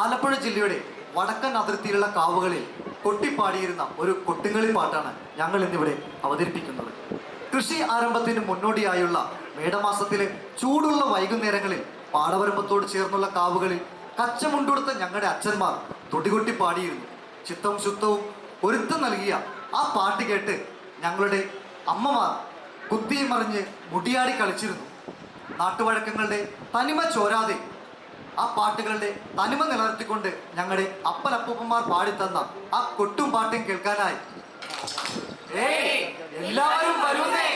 ആലപ്പുഴ ജില്ലയുടെ വടക്കൻ അതിർത്തിയിലുള്ള കാവുകളിൽ കൊട്ടിപ്പാടിയിരുന്ന ഒരു കൊട്ടുങ്ങളി പാട്ടാണ് ഞങ്ങൾ ഇന്നിവിടെ അവതരിപ്പിക്കുന്നത്. കൃഷി ആരംഭത്തിന് മുന്നോടിയായുള്ള മേടമാസത്തിലെ ചൂടുള്ള വൈകുന്നേരങ്ങളിൽ പാടവരമ്പത്തോട് ചേർന്നുള്ള കാവുകളിൽ കച്ചമുണ്ടുടുത്ത ഞങ്ങളുടെ അച്ഛന്മാർ തൊടികൊട്ടി പാടിയിരുന്നു ചിത്തവും ശുദ്ധവും ഒരുത്തം നൽകിയ ആ പാട്ട് കേട്ട് ഞങ്ങളുടെ അമ്മമാർ കുത്തിയും മറിഞ്ഞ് മുടിയാടി കളിച്ചിരുന്നു. നാട്ടുവഴക്കങ്ങളുടെ തനിമ ചോരാതെ ആ പാട്ടുകളുടെ തനിമ നിലനിർത്തിക്കൊണ്ട് ഞങ്ങളുടെ അപ്പനപ്പൂപ്പന്മാർ പാടിത്തന്ന ആ കൊട്ടും പാട്ടും കേൾക്കാനായി. എല്ലാവരും വരുന്നേ